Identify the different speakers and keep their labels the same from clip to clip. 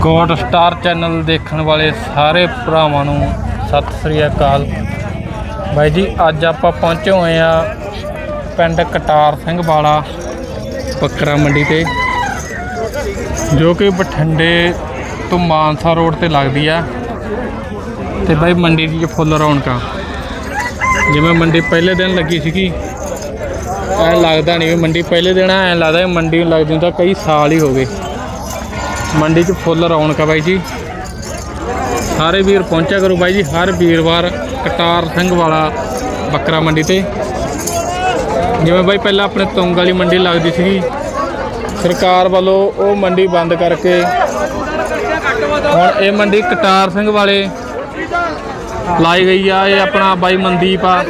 Speaker 1: God star channel ਦੇਖਣ ਵਾਲੇ ਸਾਰੇ ਭਰਾਵਾਂ ਨੂੰ ਸਤਿ ਸ੍ਰੀ ਅਕਾਲ। ਬਾਈ ਜੀ, ਅੱਜ ਆਪਾਂ ਪਹੁੰਚੇ ਹੋਏ ਆ ਪਿੰਡ ਕਟਾਰ ਸਿੰਘ ਵਾਲਾ ਬੱਕਰਾ ਮੰਡੀ ਤੇ, ਜੋ ਕਿ ਬਠਿੰਡੇ ਤੋਂ ਮਾਨਸਾ ਰੋਡ ਤੇ ਲੱਗਦੀ ਆ। ਤੇ ਬਾਈ, ਮੰਡੀ ਦੀ ਫੁੱਲ ਰੌਣਕਾਂ ਜਿਵੇਂ ਮੰਡੀ ਪਹਿਲੇ ਦਿਨ ਲੱਗੀ ਸੀਗੀ, ਐ ਲੱਗਦਾ ਨਹੀਂ ਵੀ ਮੰਡੀ ਪਹਿਲੇ ਦਿਨ ਐ ਲੱਗਦਾ ਮੰਡੀ ਨੂੰ ਲੱਗਦੀ ਤਾਂ ਕਈ ਸਾਲ ਹੀ ਹੋ ਗਏ। ਮੰਡੀ 'ਚ ਫੁੱਲ ਰੌਣਕ ਆ ਬਾਈ ਜੀ। ਸਾਰੇ ਵੀਰ ਪਹੁੰਚਿਆ ਕਰੋ ਬਾਈ ਜੀ, ਹਰ ਵੀਰਵਾਰ ਕਟਾਰ ਸਿੰਘ ਵਾਲਾ ਬੱਕਰਾ ਮੰਡੀ ਤੇ। ਜਿਵੇਂ ਬਾਈ ਪਹਿਲਾਂ ਆਪਣੇ ਤੁੰਗ ਵਾਲੀ ਮੰਡੀ ਲੱਗਦੀ ਸੀਗੀ, ਸਰਕਾਰ ਵੱਲੋਂ ਉਹ ਮੰਡੀ ਬੰਦ ਕਰਕੇ ਹੁਣ ਇਹ ਮੰਡੀ ਕਟਾਰ ਸਿੰਘ ਵਾਲੇ ਲਾਈ ਗਈ ਆ, ਇਹ ਆਪਣਾ ਬਾਈ ਮਨਦੀਪ ਆ,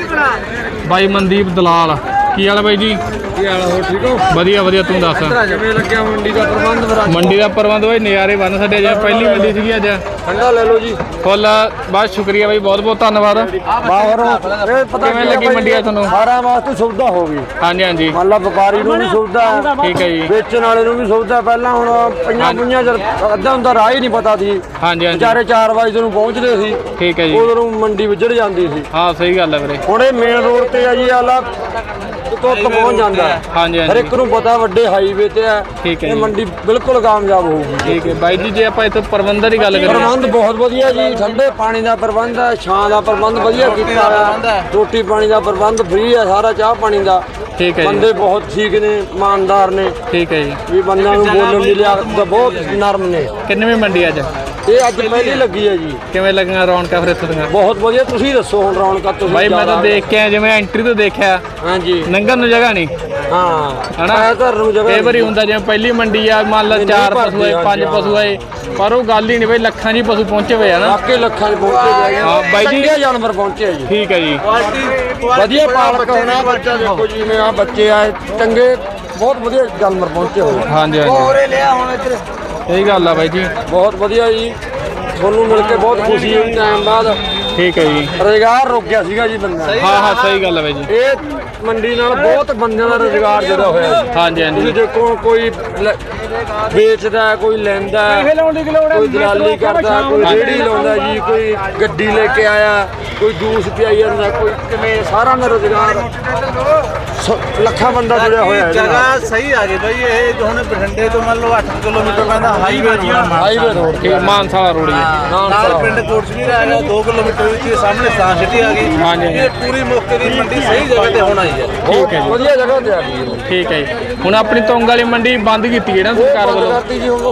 Speaker 1: ਬਾਈ ਮਨਦੀਪ ਦਲਾਲ ਕੀ ਹਾਲ ਆ ਬਾਈ ਜੀ?
Speaker 2: ਕੀ ਹਾਲ ਹੋ ਠੀਕ ਹੋ?
Speaker 1: ਵਧੀਆ ਵਧੀਆ ਤੂੰ ਦੱਸ।
Speaker 2: ਕਿਵੇਂ ਲੱਗਿਆ ਮੰਡੀ ਦਾ ਪ੍ਰਬੰਧ ਫਿਰ
Speaker 1: ਮੰਡੀ ਦਾ ਪ੍ਰਬੰਧ ਹੋਏ ਨਜ਼ਾਰੇ ਬਣ ਸਾਡੇ ਅੱਜ ਪਹਿਲੀ ਮੰਡੀ ਸੀਗੀ ਅੱਜ।
Speaker 2: ਠੰਡਾ ਲੈ ਲਓ ਜੀ।
Speaker 1: ਫੁੱਲ ਬਹੁਤ ਸ਼ੁਕਰੀਆ ਬਾਈ ਬਹੁਤ ਬਹੁਤ ਧੰਨਵਾਦ।
Speaker 2: ਬਾਹਰੋਂ ਇਹ ਪਤਾ
Speaker 1: ਕਿਵੇਂ ਲੱਗੀ ਮੰਡੀ ਆ ਤੁਹਾਨੂੰ?
Speaker 2: ਸਾਰਿਆਂ ਵਾਸਤੇ ਸੁਵਿਧਾ ਹੋ ਗਈ।
Speaker 1: ਹਾਂਜੀ ਹਾਂਜੀ।
Speaker 2: ਮੰਨ ਲਾ ਵਪਾਰੀ ਨੂੰ ਵੀ ਸੁਵਿਧਾ ਹੈ
Speaker 1: ਠੀਕ ਹੈ ਜੀ।
Speaker 2: ਵੇਚਣ ਵਾਲੇ ਨੂੰ ਵੀ ਸੁਵਿਧਾ ਪਹਿਲਾਂ ਹੁਣ ਪਈਆਂ ਪੁਈਆਂ ਜਦ ਅੱਧਾ ਹੁੰਦਾ ਰਾਹ ਹੀ ਨਹੀਂ ਪਤਾ ਸੀ।
Speaker 1: ਹਾਂਜੀ ਹਾਂਜੀ।
Speaker 2: ਵਿਚਾਰੇ 4 ਵਜੇ ਨੂੰ ਪਹੁੰਚਦੇ ਸੀ
Speaker 1: ਠੀਕ ਹੈ ਜੀ।
Speaker 2: ਉਦੋਂ ਮੰਡੀ ਵਿਜੜ ਜਾਂਦੀ ਸੀ।
Speaker 1: ਹਾਂ ਸਹੀ ਗੱਲ ਹੈ ਵੀਰੇ।
Speaker 2: ਹੁਣ ਇਹ ਮੇਨ ਰੋਡ ਤੇ ਆ ਜੀ ਆਲਾ ਤੁੱਕ ਪਹੁੰਚ ਜਾਂਦਾ। ਹੈ।
Speaker 1: ਹਾਂਜੀ
Speaker 2: ਹਰ
Speaker 1: ਹਾਂਜੀ
Speaker 2: ਇੱਕ ਨੂੰ ਪਤਾ ਵੱਡੇ ਹਾਈਵੇ ਤੇ ਹੈ।
Speaker 1: ਠੀਕ ਹੈ
Speaker 2: ਇਹ
Speaker 1: ਜੀ।
Speaker 2: ਮੰਡੀ ਬਿਲਕੁਲ ਕਾਮਯਾਬ ਹੋਊਗੀ।
Speaker 1: ਠੀਕ ਹੈ। ਬਾਈ ਜੀ ਜੇ ਆਪਾਂ ਇੱਥੇ ਪ੍ਰਬੰਧਾਂ ਦੀ ਗੱਲ ਕਰੀਏ।
Speaker 2: ਪ੍ਰਬੰਧ ਬਹੁਤ ਵਧੀਆ ਜੀ। ਠੰਡੇ ਪਾਣੀ ਦਾ ਪ੍ਰਬੰਧ ਹੈ ਛਾਂ ਦਾ ਪ੍ਰਬੰਧ ਵਧੀਆ ਕੀਤਾ ਹੈ। ਰੋਟੀ ਪਾਣੀ ਦਾ ਪ੍ਰਬੰਧ ਫ੍ਰੀ ਹੈ ਸਾਰਾ ਚਾਹ ਪਾਣੀ ਦਾ।
Speaker 1: ਠੀਕ ਹੈ ਜੀ।
Speaker 2: ਬੰਦੇ ਬਹੁਤ ਠੀਕ ਨੇ ਇਮਾਨਦਾਰ ਨੇ।
Speaker 1: ਠੀਕ ਹੈ ਜੀ।
Speaker 2: ਵੀ ਬੰਦਿਆਂ ਨੂੰ ਬੋਲਣ ਦੀ ਲਿਆਕਤ ਬਹੁਤ ਨਰਮ ਨੇ।
Speaker 1: ਕਿੰਨਵੀਂ ਮੰਡੀ ਅੱਜ?
Speaker 2: ਇਹ ਅੱਜ ਪਹਿਲੀ ਲੱਗੀ ਹੈ ਜੀ।
Speaker 1: ਕਿਵੇਂ ਲੱਗੀਆਂ ਰੌਣਕਾਂ ਫਿਰ ਇੱਥੇ ਦੀਆਂ?
Speaker 2: ਬਹੁਤ ਵਧੀਆ ਤੁਸੀਂ ਦੱਸੋ ਹੁਣ ਰੌਣਕਾਂ ਤੁਸੀਂ
Speaker 1: ਬਾਈ ਮੈਂ ਤਾਂ ਦੇਖ ਕੇ ਜਿਵੇਂ ਐਂਟਰੀ ਤੋਂ ਦੇਖਿਆ।
Speaker 2: ਹਾਂਜੀ।
Speaker 1: ਨੰਗਨ ਨੂੰ ਜਗ੍ਹਾ ਨਹੀਂ।
Speaker 2: ਹਾਂ
Speaker 1: ਹਨਾ?
Speaker 2: ਘਰ ਨੂੰ ਜਗ੍ਹਾ
Speaker 1: ਕਈ ਵਾਰੀ ਹੁੰਦਾ ਜਿਵੇਂ ਪਹਿਲੀ ਮੰਡੀ ਆ ਮੰਨ ਲਾ ਚਾਰ ਪਸ਼ੂ ਆਏ ਪੰਜ ਪਸ਼ੂ ਆਏ ਪਰ ਉਹ ਗੱਲ ਹੀ ਨਹੀਂ ਬਈ ਲੱਖਾਂ ਜੀ ਪਸ਼ੂ ਪਹੁੰਚੇ ਹੋਏ ਆ ਨਾ।
Speaker 2: ਵਾਕੇ ਲੱਖਾਂ 'ਚ ਪਹੁੰਚੇ ਗਏ
Speaker 1: ਹਾਂ, ਬਾਈ ਜੀ।
Speaker 2: ਚੰਗੇ ਜਾਨਵਰ ਪਹੁੰਚੇ ਆ ਜੀ।
Speaker 1: ਠੀਕ ਹੈ ਜੀ।
Speaker 2: ਵਧੀਆ ਪਾਲਕ ਹੋਣਾ ਬੱਚਾ ਦੇਖੋ ਜਿਵੇਂ ਆ ਬੱਚੇ ਆ ਚੰਗੇ ਬਹੁਤ ਵਧੀਆ ਜਾਨਵਰ ਪਹੁੰਚੇ ਹੋਏ
Speaker 1: ਹਾਂਜੀ ਹਾਂਜੀ।
Speaker 2: ਲਿਆ ਹੁਣ ਇੱਧਰ।
Speaker 1: ਸਹੀ ਗੱਲ ਆ ਬਾਈ ਜੀ।
Speaker 2: ਬਹੁਤ ਵਧੀਆ ਜੀ। ਤੁਹਾਨੂੰ ਮਿਲ ਕੇ ਬਹੁਤ ਖੁਸ਼ੀ ਹੋਈ ਟਾਈਮ ਬਾਅਦ।
Speaker 1: ਠੀਕ ਹੈ ਜੀ।
Speaker 2: ਰੋਜ਼ਗਾਰ ਰੁਕ ਗਿਆ ਸੀਗਾ ਜੀ ਬੰਦਾ
Speaker 1: ਹਾਂ ਹਾਂ ਸਹੀ ਗੱਲ ਹੈ ਬਾਈ ਜੀ।
Speaker 2: ਇਹ ਮੰਡੀ ਨਾਲ ਬਹੁਤ ਬੰਦਿਆਂ ਦਾ ਰੋਜ਼ਗਾਰ ਜੁੜਿਆ ਹੋਇਆ। ਜੀ
Speaker 1: ਹਾਂਜੀ।
Speaker 2: ਤੁਸੀਂ
Speaker 1: ਹਾਂਜੀ
Speaker 2: ਦੇਖੋ ਕੋਈ ਲੈ- ਵੇਚਦਾ ਹੈ, ਕੋਈ ਲੈਂਦਾ ਹੈ, ਕੋਈ ਦਲਾਲੀ ਕਰਦਾ ਹੈ, ਕੋਈ ਰੇੜੀ ਲਾਉਂਦਾ ਜੀ ਕੋਈ ਗੱਡੀ ਲੈ ਕੇ ਆਇਆ ਕੋਈ ਜੂਸ ਪਿਆਈ ਜਾਂਦਾ ਕੋਈ ਕਿਵੇਂ ਸਾਰਾ ਦਾ ਰੋਜ਼ਗਾਰ। ਸ- ਲੱਖਾਂ ਬੰਦਾ ਜੁੜਿਆ ਹੋਇਆ ਹੈ ਇਹਦੇ ਨਾਲ।
Speaker 3: ਜਗ੍ਹਾ ਸਹੀ ਆ ਗਈ ਬਈ ਇਹ ਹੁਣ ਬਠਿੰਡੇ ਤੋਂ ਮੰਨ ਲਓ 8 ਕਿਲੋਮੀਟਰ ਪੈਂਦਾ ਹਾਈਵੇ ਜੀ
Speaker 2: ਹਾਈਵੇ ਰੋਡ
Speaker 1: ਠੀਕ ਮਾਨਸਾ ਵਾਲਾ ਰੋਡ ਜੀ।
Speaker 3: ਨਾਲ। ਪਿੰਡ ਕੋਟਸ਼ਮੀਰ ਆ ਗਿਆ 2 ਕਿਲੋਮੀਟਰ ਵਿੱਚ ਸਾਹਮਣੇ ਸਾਂ ਸਿਟੀ ਆ ਗਈ।
Speaker 1: ਹਾਂਜੀ।
Speaker 3: ਇਹ ਪੂਰੀ ਮੌਕੇ ਦੀ ਮੰਡੀ ਸਹੀ ਜਗ੍ਹਾ ਤੇ ਹੋਣਾ ਹੀ ਹੈ
Speaker 1: ਠੀਕ ਹੈ ਜੀ।
Speaker 2: ਵਧੀਆ ਜਗ੍ਹਾ ਤੇ ਆ ਗਈ।
Speaker 1: ਠੀਕ ਹੈ ਜੀ। ਹੁਣ ਆਪਣੀ ਤੁੰਗ ਵਾਲੀ ਮੰਡੀ ਬੰਦ ਕੀਤੀ ਹੈ ਨਾ ਸਰਕਾਰ ਵੱਲੋਂ।
Speaker 2: ਕਰਤੀ ਜੀ ਹੁਣ